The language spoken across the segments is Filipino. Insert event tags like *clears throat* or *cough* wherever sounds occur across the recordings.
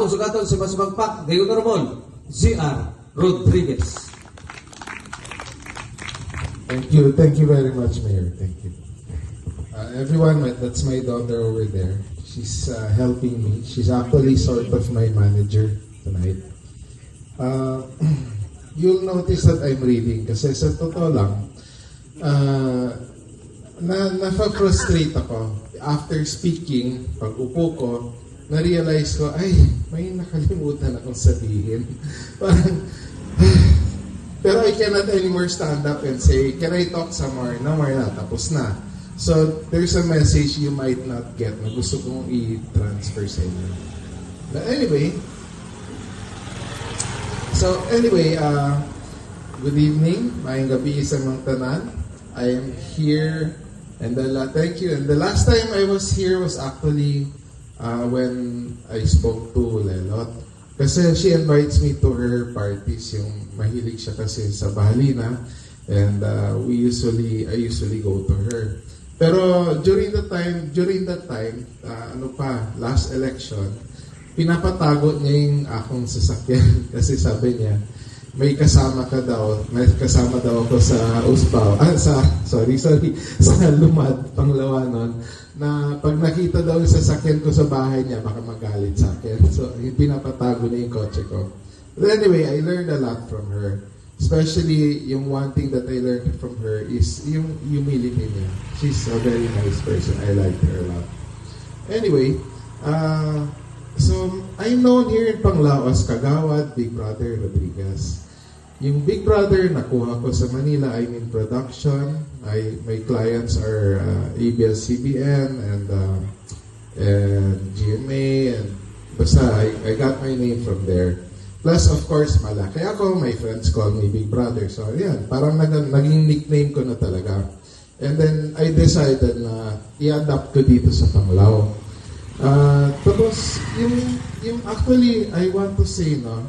Ako sugaton si Mas Magpak, the Honorable Z.R. Rodriguez. Thank you. Thank you very much, Mayor. Thank you. Uh, everyone, that's my daughter over there. She's uh, helping me. She's actually sort of my manager tonight. Uh, *clears throat* you'll notice that I'm reading kasi sa totoo lang, uh, na, na-frustrate ako. After speaking, pag upo ko, na-realize ko, ay, may nakalimutan akong sabihin. *laughs* Parang, *sighs* pero I cannot anymore stand up and say, can I talk some more? No more na, tapos na. So, there's a message you might not get na gusto kong i-transfer sa inyo. But anyway, so anyway, uh, good evening, maayong gabi sa mga tanan. I am here, and the thank you. And the last time I was here was actually uh, when I spoke to Lelot. Kasi she invites me to her parties, yung mahilig siya kasi sa Bahalina. And uh, we usually, I usually go to her. Pero during the time, during that time, uh, ano pa, last election, pinapatago niya yung akong sasakyan. *laughs* kasi sabi niya, may kasama ka daw, may kasama daw ako sa Usbaw, ah, sa, sorry, sorry, *laughs* sa Lumad, Panglawanon, na pag nakita daw yung sasakyan ko sa bahay niya, baka magalit sa akin. So, pinapatago niya yung kotse ko. But anyway, I learned a lot from her. Especially, yung one thing that I learned from her is yung humility niya. She's a very nice person. I like her a lot. Anyway, uh, so I'm known here in Panglaos, Kagawad, Big Brother Rodriguez. Yung Big Brother, nakuha ko sa Manila. I'm in production. I, my clients are uh, ABS-CBN and, uh, and GMA and basta I, I got my name from there. Plus, of course, malaki ako. My friends call me Big Brother. So, yan. Parang nag, naging nickname ko na talaga. And then, I decided na i-adapt ko dito sa Panglao. Uh, tapos, yung, yung actually, I want to say, no,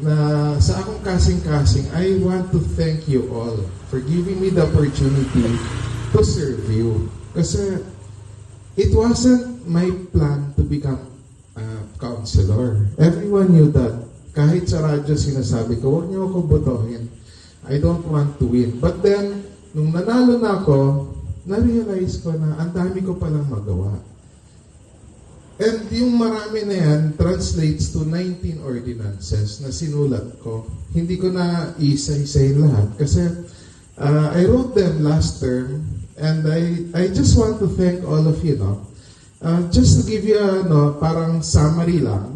na sa akong kasing-kasing, I want to thank you all for giving me the opportunity to serve you. Kasi it wasn't my plan to become a counselor. Everyone knew that. Kahit sa radyo sinasabi ko, huwag niyo ako botohin. I don't want to win. But then, nung nanalo na ako, na-realize ko na ang dami ko palang magawa. And yung marami na yan translates to 19 ordinances na sinulat ko. Hindi ko na isa-isayin lahat kasi uh, I wrote them last term and I I just want to thank all of you, no? Uh, just to give you a no, parang summary lang,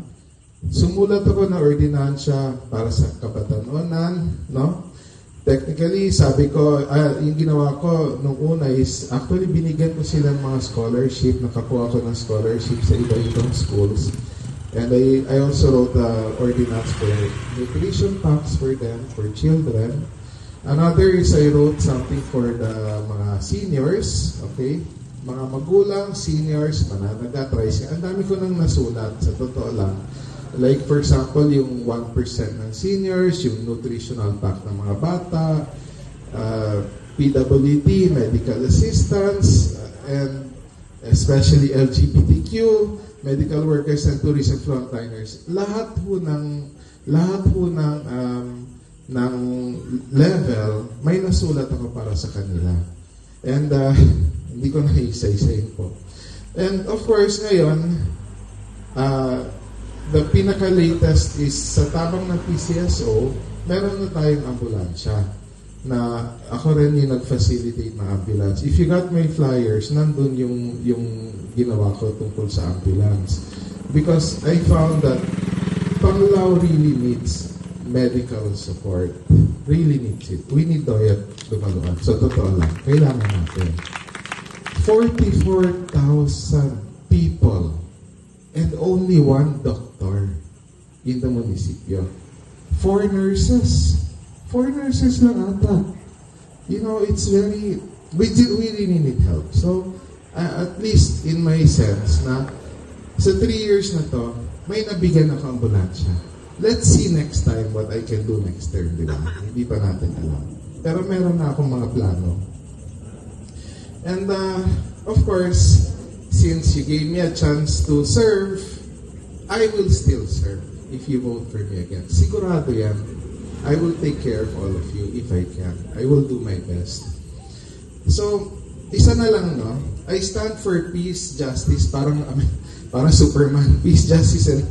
sumulat ako na ordinansya para sa kapatanunan, no? Technically, sabi ko, ah, yung ginawa ko nung una is, actually binigyan ko sila ng mga scholarship, nakakuha ko ng scholarship sa iba-ibang schools. And I, I also wrote the ordinance for nutrition packs for them, for children. Another is I wrote something for the mga seniors, okay? Mga magulang, seniors, mananaga, tricycle. Ang dami ko nang nasulat, sa totoo lang. Like for example, yung 1% ng seniors, yung nutritional pack ng mga bata, uh, PWD, medical assistance, uh, and especially LGBTQ, medical workers and tourism frontliners. Lahat ho ng lahat ho ng um, ng level, may nasulat ako para sa kanila. And uh, *laughs* hindi ko na isa-isayin po. And of course, ngayon, uh, the pinaka-latest is sa tabang ng PCSO, meron na tayong ambulansya na ako rin yung nag-facilitate ng ambulance. If you got my flyers, nandun yung, yung ginawa ko tungkol sa ambulance. Because I found that Panglao really needs medical support. Really needs it. We need Doyat Dumaluan. So, totoo lang. Kailangan natin. 44,000 people and only one doctor in the municipio. Four nurses. Four nurses lang ata. You know, it's very, we, do, we really need help. So, uh, at least in my sense na sa three years na to, may nabigyan ako ambulansya. Let's see next time what I can do next term, di ba? Hindi pa natin alam. Pero meron na akong mga plano. And uh, of course, since you gave me a chance to serve, I will still serve if you vote for me again. Sigurado yan. I will take care of all of you if I can. I will do my best. So, isa na lang, no? I stand for peace, justice, parang, *laughs* parang Superman, *laughs* peace, justice, and,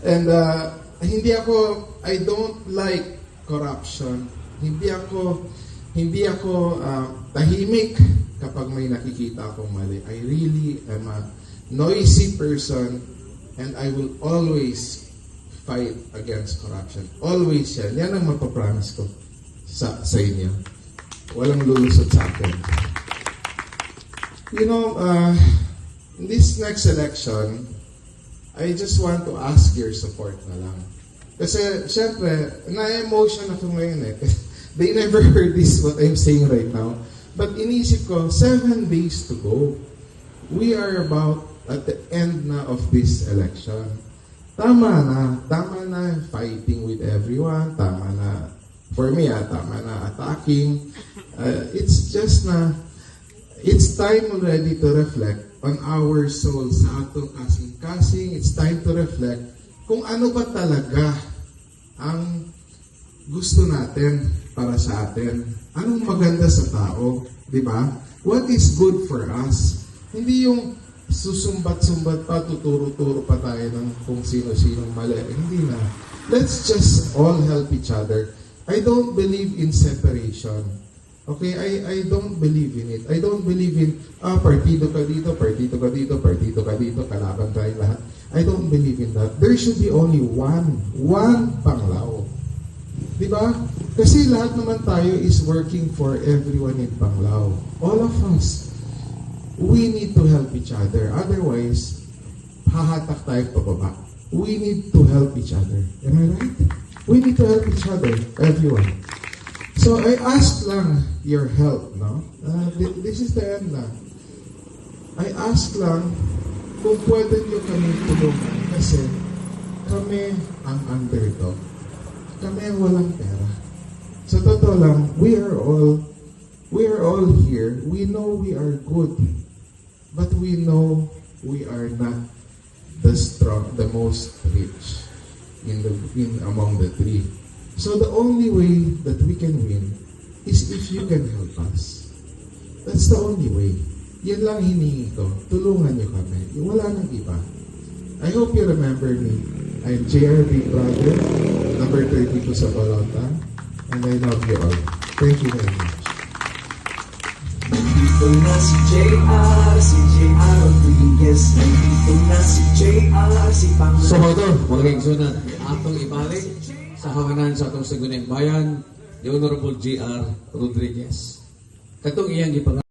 and uh, hindi ako, I don't like corruption. Hindi ako, hindi ako uh, tahimik kapag may nakikita akong mali. I really am a noisy person and I will always fight against corruption. Always yan. Yan ang mapapromise ko sa, sa inyo. Walang lulusot sa akin. You know, uh, in this next election, I just want to ask your support na lang. Kasi, syempre, na-emotion ako ngayon eh. *laughs* They never *laughs* heard this, what I'm saying right now. But inisip ko, seven days to go. We are about at the end na of this election. Tama na. Tama na fighting with everyone. Tama na. For me, ah, tama na attacking. Uh, it's just na it's time already to reflect on our souls sa atong kasing-kasing. It's time to reflect kung ano ba talaga ang gusto natin para sa atin. Anong maganda sa tao, di ba? What is good for us? Hindi yung susumbat-sumbat pa, tuturo-turo pa tayo ng kung sino-sinong mali. Hindi na. Let's just all help each other. I don't believe in separation. Okay, I I don't believe in it. I don't believe in ah partido ka dito, partido ka dito, partido ka dito, kalaban tayo lahat. I don't believe in that. There should be only one, one Panglao. Di ba? Kasi lahat naman tayo is working for everyone in Panglao. All of us. We need to help each other. Otherwise, hahatak tayo pababa. We need to help each other. Am I right? We need to help each other, everyone. So I ask lang your help, no? Uh, thi- this is the end na. I ask lang kung pwede nyo kami tulungan kasi kami ang underdog. Kami ang walang pera. Sa totoo lang, we are all we are all here. We know we are good. But we know we are not the strong, the most rich in the in among the three. So the only way that we can win is if you can help us. That's the only way. Yan lang hiningi ko. Tulungan niyo kami. Wala nang iba. I hope you remember me. I'm JR Big Brother, number 32 sa Balota, and I love you all. Thank you very much. Nandito na si JR, si JR Rodriguez Nandito na si JR, si Pang So mga ito, mga atong ibalik sa hawanan sa atong Sagunang Bayan, the Honorable G.R. Rodriguez. Katong iyang ipang